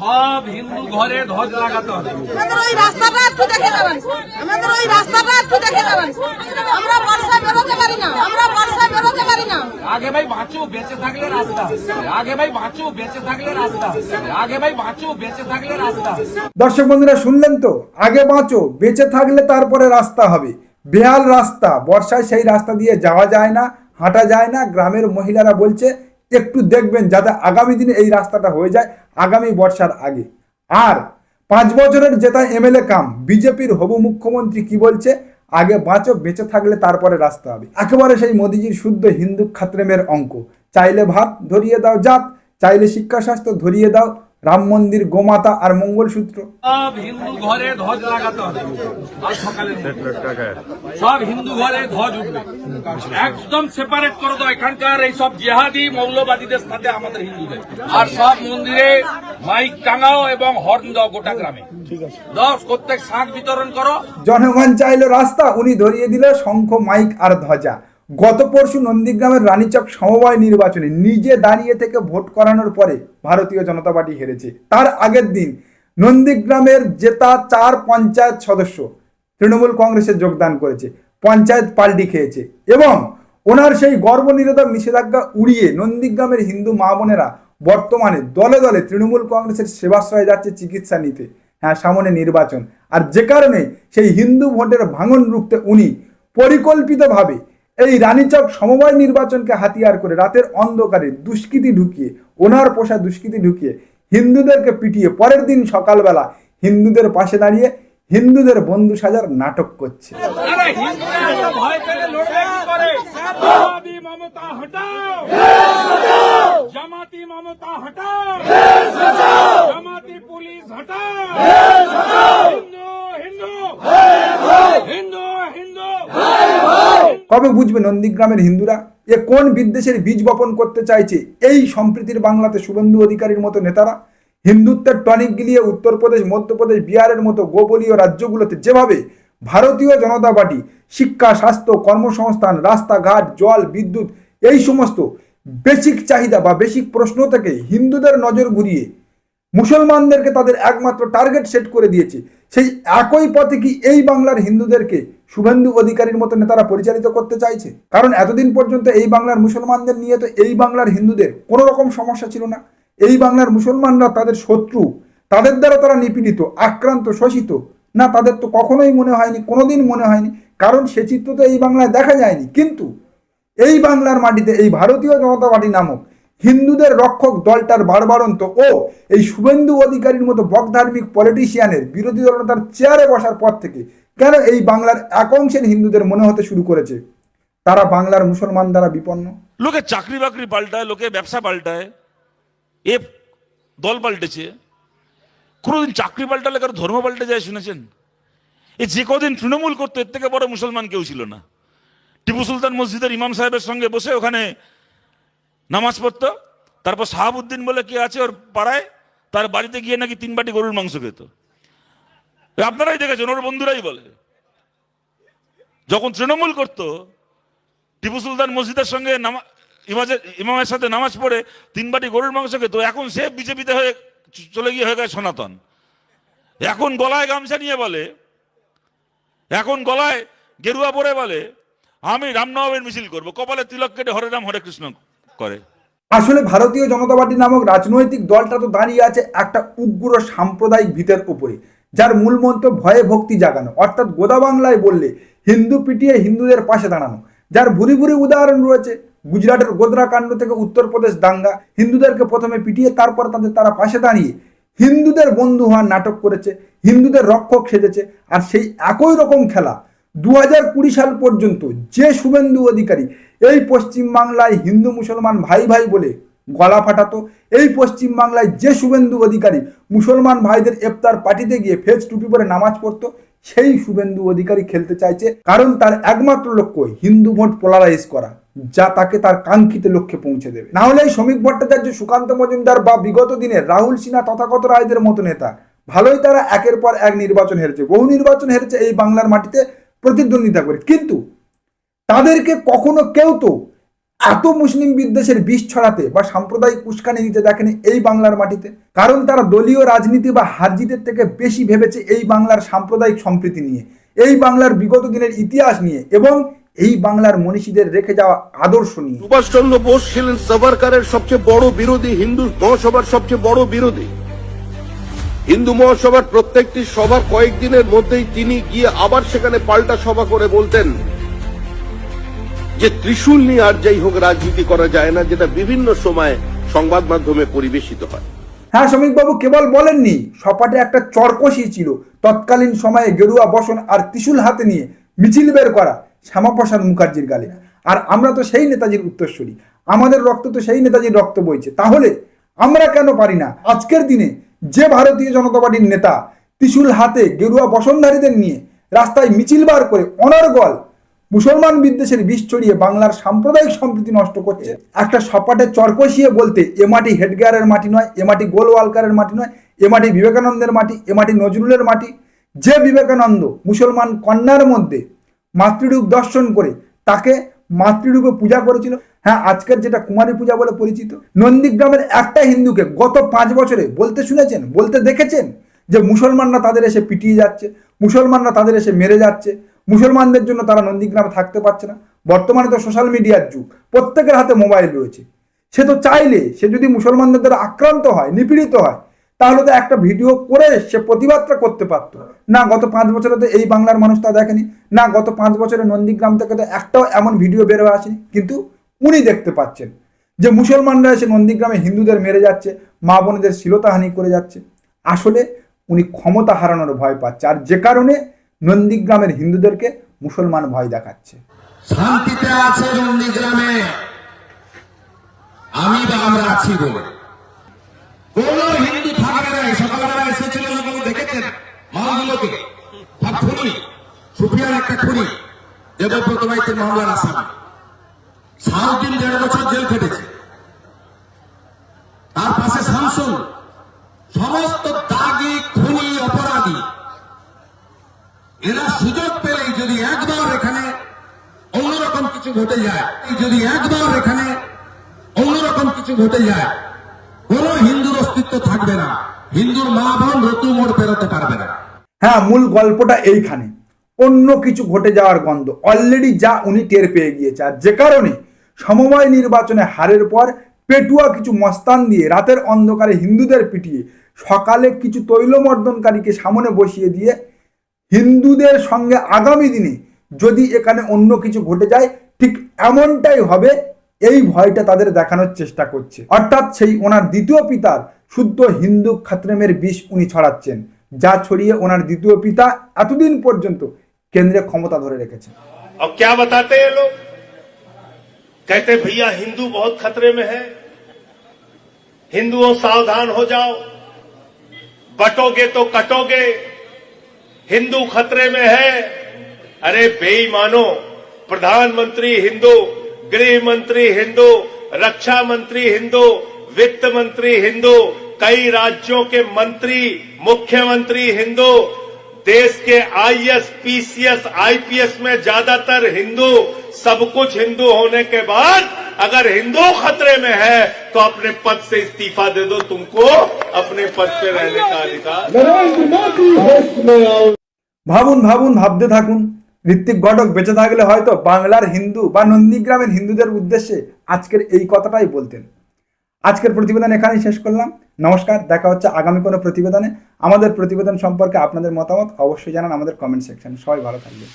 সব হিন্দু ঘরে ধ্বজ লাগাতে হবে। আমাদের ওই রাস্তাটা একটু দেখে যাবেন। আমাদের ওই রাস্তাটা একটু দেখে যাবেন। আমরা বর্ষায় বেরোতে পারি না। আমরা বর্ষায় বেরোতে পারি না। আগে ভাই বাঁচু বেঁচে থাকলে রাস্তা। আগে ভাই বাঁচু বেঁচে থাকলে রাস্তা। আগে ভাই বাঁচু বেঁচে থাকলে রাস্তা। দর্শক বন্ধুরা শুনলেন তো? আগে বাঁচো বেঁচে থাকলে তারপরে রাস্তা হবে। বেহাল রাস্তা। বর্ষায় সেই রাস্তা দিয়ে যাওয়া যায় না হাঁটা যায় না। গ্রামের মহিলারা বলছে একটু দেখবেন যাতে আগামী দিনে এই রাস্তাটা হয়ে যায় আগামী বর্ষার আগে। আর পাঁচ বছরের জেতা এমএলএ কাম, বিজেপির হবু মুখ্যমন্ত্রী কি বলছে? আগে বাঁচো, বেঁচে থাকলে তারপরে রাস্তা হবে। একেবারে সেই মোদিজির শুদ্ধ হিন্দু খাত্রেমের অঙ্ক। চাইলে ভাত ধরিয়ে দাও জাত, চাইলে শিক্ষা স্বাস্থ্য ধরিয়ে দাও। রাম মন্দির গোমাতা আর মঙ্গলসূত্র। সব হিন্দু ঘরে ধ্বজ লাগাতে হবে। সকালে সব হিন্দু ঘরে ধ্বজ উঠবে। একদম সেপারেট করে দাও। এখানকার এই সব জেহাদি মৌলবাদীদের সাথে আমাদের হিন্দুদের। আর সব মন্দিরে মাইক টাঙাও এবং হর্ন দাও গোটা গ্রামে। দশ প্রত্যেক শাঁখ বিতরণ করো। জনগণ চাইলো রাস্তা উনি ধরিয়ে দিল শঙ্খ মাইক আর ধ্বজা। গত পরশু নন্দীগ্রামের রানীচক সমবায় নির্বাচনে নিজে দাঁড়িয়ে থেকে ভোট করানোর পরে ভারতীয় জনতা পার্টি হেরেছে। তার আগের দিন নন্দীগ্রামের জেতা চার পঞ্চায়েত সদস্য তৃণমূল কংগ্রেসে যোগদান করেছে, পঞ্চায়েত পাল্টি খেয়েছে এবং ওনার সেই গর্ভনিরোধক নিষেধাজ্ঞা উড়িয়ে নন্দীগ্রামের হিন্দু মা বোনেরা বর্তমানে দলে দলে তৃণমূল কংগ্রেসের সেবাশ্রয়ে যাচ্ছে চিকিৎসা নিতে। হ্যাঁ সামনে নির্বাচন। আর যে কারণে সেই হিন্দু ভোটের ভাঙন রুখতে উনি পরিকল্পিতভাবে এই রানীচক সমবায় নির্বাচনকে হাতিয়ার করে রাতের অন্ধকারে দুষ্কৃতি ঢুকিয়ে, ওনার পোষা দুষ্কৃতি ঢুকিয়ে হিন্দুদেরকে পিটিয়ে পরের দিন সকালবেলা হিন্দুদের পাশে দাঁড়িয়ে হিন্দুদের বন্ধু সাজার নাটক করছে। জামাতি মমতা, হটাও জামাতি মমতা হটাও জামাতি পুলিশ হটাও হিন্দু হিন্দু হিন্দু হিন্দু কবে বুঝবে নন্দীগ্রামের হিন্দুরা এ কোন বিদ্বেষের বীজ বপন করতে চাইছে? এই সম্প্রীতির বাংলাতে শুভেন্দু অধিকারীর মতো নেতারা, হিন্দুত্বের টনিক গিলিয়ে উত্তরপ্রদেশ, মধ্যপ্রদেশ, বিহারের মতো গোবলীয় রাজ্যগুলোতে যেভাবে ভারতীয় জনতা পার্টি, শিক্ষা, স্বাস্থ্য, কর্মসংস্থান, রাস্তাঘাট, জল, বিদ্যুৎ, এই সমস্ত বেসিক চাহিদা বা বেসিক প্রশ্ন থেকে হিন্দুদের নজর ঘুরিয়ে মুসলমানদেরকে তাদের একমাত্র টার্গেট সেট করে দিয়েছে। সেই একই পথে কি এই বাংলার হিন্দুদেরকে শুভেন্দু অধিকারীর মতো নেতারা পরিচালিত করতে চাইছে। কারণ এতদিন পর্যন্ত এই বাংলার মুসলমানদের নিয়ে তো এই বাংলার হিন্দুদের কোনো রকম সমস্যা ছিল না। এই বাংলার মুসলমানরা তাদের শত্রু, তাদের দ্বারা তারা নিপীড়িত, আক্রান্ত, শোষিত। না, তাদের তো কখনোই মনে হয়নি, কোনোদিন মনে হয়নি। কারণ সে চিত্র তো এই বাংলায় দেখা যায়নি। কিন্তু এই বাংলার মাটিতে এই ভারতীয় জনতা পার্টি নামক হিন্দুদের রক্ষক দলটার বারবারন্ত ও এই শুভেন্দু অধিকারীর মতো বকধার্মিক পলিটিশিয়ানের বিরোধী দলনেতার চেয়ারে বসার পর থেকে কেন এই বাংলার এক অংশের হিন্দুদের মনে হতে শুরু করেছে? তারা বাংলার মুসলমান দ্বারা বিপন্ন। লোকে চাকরি বাকরি পাল্টায়, লোকে ব্যবসা পাল্টায়, এ দল পাল্টেছে। কোনোদিন চাকরি পাল্টালে কারও ধর্ম পাল্টে যায় শুনেছেন? এ যে কদিন তৃণমূল করতো, এর থেকে বড় মুসলমান কেউ ছিল না। টিপু সুলতান মসজিদের ইমাম সাহেবের সঙ্গে বসে ওখানে নামাজ পড়তো, তারপর শাহাবুদ্দিন বলে কে আছে ওর পাড়ায়, তার বাড়িতে গিয়ে নাকি তিন বাটি গরুর মাংস খেত। আপনারাই দেখেছেন, ওর বন্ধুরাই বলে। যখন তৃণমূল করতো, টিপু সুলতান মসজিদের সঙ্গে ইমামের সাথে নামাজ পড়ে তিন বাটি গরুর মাংস খেত, এখন সে বিজেপিতে হয়ে চলে গিয়ে হয়ে গেছে সনাতন। এখন গলায় গামছা নিয়ে বলে, এখন গলায় গেরুয়া পরে বলে, আমি রামনবমীর মিছিল করব, কপালে তিলক কেটে হরে রাম, হরে কৃষ্ণ করে। আসলে ভারতীয় জনতা পার্টি নামক রাজনৈতিক দলটা তো দাঁড়িয়ে আছে একটা উগ্র সাম্প্রদায়িক ভিতের উপরে। যার মূল মন্ত্র ভয়ে ভক্তি জাগানো। অর্থাৎ গোদা বাংলায় বললে, হিন্দু পিটিয়ে হিন্দুদের পাশে দাঁড়ানো। যার ভুরি ভুরি উদাহরণ রয়েছে, গুজরাটের গোদরা কাণ্ড থেকে উত্তরপ্রদেশ দাঙ্গা। হিন্দুদেরকে প্রথমে পিটিয়ে তারপর তাদের তারা পাশে দাঁড়িয়ে হিন্দুদের বন্ধু হওয়ার নাটক করেছে, হিন্দুদের রক্ষক সেজেছে। আর সেই একই রকম খেলা দু হাজার কুড়ি সাল পর্যন্ত যে শুভেন্দু অধিকারী এই পশ্চিমবাংলায় হিন্দু মুসলমান ভাই ভাই বলে গলা ফাটাতো। এই পশ্চিমবাংলায় যে শুভেন্দু অধিকারী মুসলমান ভাইদের ইফতার পার্টিতে গিয়ে ফেজ টুপি পরে নামাজ পড়তো, সেই শুভেন্দু অধিকারী খেলতে চাইছে কারণ তার একমাত্র লক্ষ্য হিন্দু ভোট পোলারাইজ করা, যা তাকে তার কাঙ্ক্ষিত লক্ষ্যে পৌঁছে দেবে। না হলে শ্রমিক ভট্টাচার্য, সুকান্ত মজুমদার বা বিগত দিনে রাহুল সিনহা তথাগত রায়দের মতো নেতা, ভালোই তারা একের পর এক নির্বাচন হেরেছে, বহু নির্বাচন হেরেছে এই বাংলার মাটিতে প্রতিদ্বন্দ্বিতা করে। কিন্তু তাদেরকে কখনো কেউ তো এত মুসলিম বিদ্বেষের বিষ ছড়াতে বা সাম্প্রদায়িক উস্কানি দিতে দেখেনি এই বাংলার মাটিতে? কারণ তারা দলীয় রাজনীতি বা হারজিতের থেকে বেশি ভেবেছে এই বাংলার সাম্প্রদায়িক সম্প্রীতি নিয়ে। এই বাংলার বিগত দিনের ইতিহাস নিয়ে এবং এই বাংলার মনীষীদের রেখে যাওয়া আদর্শ নিয়ে। সুভাষচন্দ্র বোস ছিলেন সাভারকারের সবচেয়ে বড় বিরোধী, হিন্দু মহাসভার সবচেয়ে বড় বিরোধী। হিন্দু মহাসভার প্রত্যেকটি সভার কয়েকদিনের মধ্যেই তিনি গিয়ে আবার সেখানে পাল্টা সভা করে বলতেন যে ত্রিশূল নিয়ে আর যাই হোক রাজনীতি করা যায় না, যেটা বিভিন্ন সময় সংবাদ মাধ্যমে পরিবেশিত হয়। হ্যাঁ শ্রমিকবাবু, কেবল বলেননি, সপাটে একটা চরকসি ছিল। তৎকালীন সময়ে গেরুয়া বসন আর ত্রিশূল হাতে নিয়ে মিছিল বের করা শ্যামাপ্রসাদ মুখার্জির গালে। আর আমরা তো সেই নেতাজির উত্তরসূরি। আমাদের রক্ত তো সেই নেতাজির রক্ত বইছে। তাহলে আমরা কেন পারি না? আজকের দিনে যে ভারতীয় জনতা পার্টির নেতা ত্রিশূল হাতে গেরুয়া বসনধারীদের নিয়ে রাস্তায় মিছিল বার করে অনর্গল মুসলমান বিদ্বেষের বিষ ছড়িয়ে বাংলার সাম্প্রদায়িক সম্প্রীতি নষ্ট করছে। একটা সপাটে চরকষিয়ে বলতে, এ মাটি হেডগেয়ারের মাটি নয়, এ মাটি গোলওয়ালকারের মাটি নয়, এ মাটি বিবেকানন্দের মাটি, এ মাটি নজরুলের মাটি। যে বিবেকানন্দ মুসলমান কন্যার মধ্যে মাতৃরূপ দর্শন করে তাকে মাতৃরূপে পূজা করেছিল হ্যাঁ আজকের যেটা কুমারী পূজা বলে পরিচিত, নন্দীগ্রামের একটা হিন্দুকে গত পাঁচ বছরে বলতে শুনেছেন, বলতে দেখেছেন যে মুসলমানরা তাদের এসে পিটিয়ে যাচ্ছে, মুসলমানরা তাদের এসে মেরে যাচ্ছে মুসলমানদের জন্য তারা নন্দীগ্রামে থাকতে পারছে না। বর্তমানে তো সোশ্যাল মিডিয়ার যুগ। প্রত্যেকের হাতে মোবাইল রয়েছে। সে তো চাইলে, সে যদি মুসলমানদের দ্বারা আক্রান্ত হয়, নিপীড়িত হয়, তাহলে তো একটা ভিডিও করে সে প্রতিবাদটা করতে পারত। না, গত পাঁচ বছরে তো এই বাংলার মানুষ তা দেখেনি। না, গত পাঁচ বছরে নন্দীগ্রাম থেকে তো একটাও এমন ভিডিও বের হয়ে আসেনি। কিন্তু উনি দেখতে পাচ্ছেন যে মুসলমানরা এসে নন্দীগ্রামে হিন্দুদের মেরে যাচ্ছে, মা বোনেদের শ্লীলতাহানি করে যাচ্ছে। আসলে উনি ক্ষমতা হারানোর ভয় পাচ্ছে। আর যে কারণে নন্দীগ্রামের হিন্দুদেরকে মুসলমান ভয় দেখাচ্ছে। শান্তিতে আছে নন্দীগ্রামে। আমি বা আমরা আছি বলে। কোন হিন্দু থাকবে না সকালবেলা এসেছিল যখন দেখেছেন? মালগুলোকে খুনি। সুফিয়ান একটা খুনি, দেবব্রত মাইতের মামলার আসামি। দিন দেড় বছর জেল খেটেছে তার পাশে শামসুল সমস্ত দাগি খুনি অপরাধী এরা সুযোগ পেলেই যদি একবার এখানে অন্যরকম কিছু ঘটে যায়। যদি একবার এখানে অন্যরকম কিছু ঘটে যায়, কোন হিন্দুর অস্তিত্ব থাকবে না। হিন্দুর মা বোন ঋতু মোড় পেরোতে পারবে না। হ্যাঁ মূল গল্পটা এইখানে। অন্য কিছু ঘটে যাওয়ার গন্ধ। অলরেডি যা উনি টের পেয়ে গিয়েছে। আর যে কারণে সমবায় নির্বাচনে হারের পর পেটুয়া কিছু মস্তান দিয়ে রাতের অন্ধকারে হিন্দুদের পিটিয়ে সকালে কিছু তৈলমর্দনকারীকে সামনে বসিয়ে দিয়ে হিন্দুদের সঙ্গে আগামী দিনে যদি এখানে অন্য কিছু ঘটে যায় ঠিক এমনটাই হবে এই ভয়টা তাদের দেখানোর চেষ্টা করছে অর্থাৎ সেই ওনার দ্বিতীয় পিতার শুদ্ধ হিন্দু খাত্রেমের বিষ উনি ছড়াচ্ছেন যা ছড়িয়ে ওনার দ্বিতীয় পিতা এতদিন পর্যন্ত কেন্দ্রে ক্ষমতা ধরে রেখেছেন और क्या बताते हैं लोग कहते भैया हिंदू बहुत खतरे में है हिंदुओं सावधान हो जाओ बटोगे तो कटोगे हिंदू खतरे में है अरे बेईमानो प्रधानमंत्री हिंदू गृह मंत्री हिंदू रक्षा मंत्री हिंदू वित्त मंत्री हिंदू कई राज्यों के मंत्री मुख्यमंत्री हिंदू देश के आईएएस पीसीएस आईपीएस में ज़्यादातर हिंदू सब कुछ हिंदू होने के बाद अगर हिंदू खतरे में है तो अपने पद से इस्तीफा दे दो तुमको अपने पद पे रहने का अधिकार भावुन भावुन भावते थकून ঋত্বিক ঘটক বেঁচে থাকলে হয়তো বাংলার হিন্দু বা নন্দীগ্রামের হিন্দুদের উদ্দেশ্যে আজকের এই কথাটাই বলতেন। আজকের প্রতিবেদন এখানেই শেষ করলাম। নমস্কার, দেখা হচ্ছে আগামী কোনো প্রতিবেদনে। আমাদের প্রতিবেদন সম্পর্কে আপনাদের মতামত অবশ্যই জানান আমাদের কমেন্ট সেকশন সবাই ভালো থাকবেন।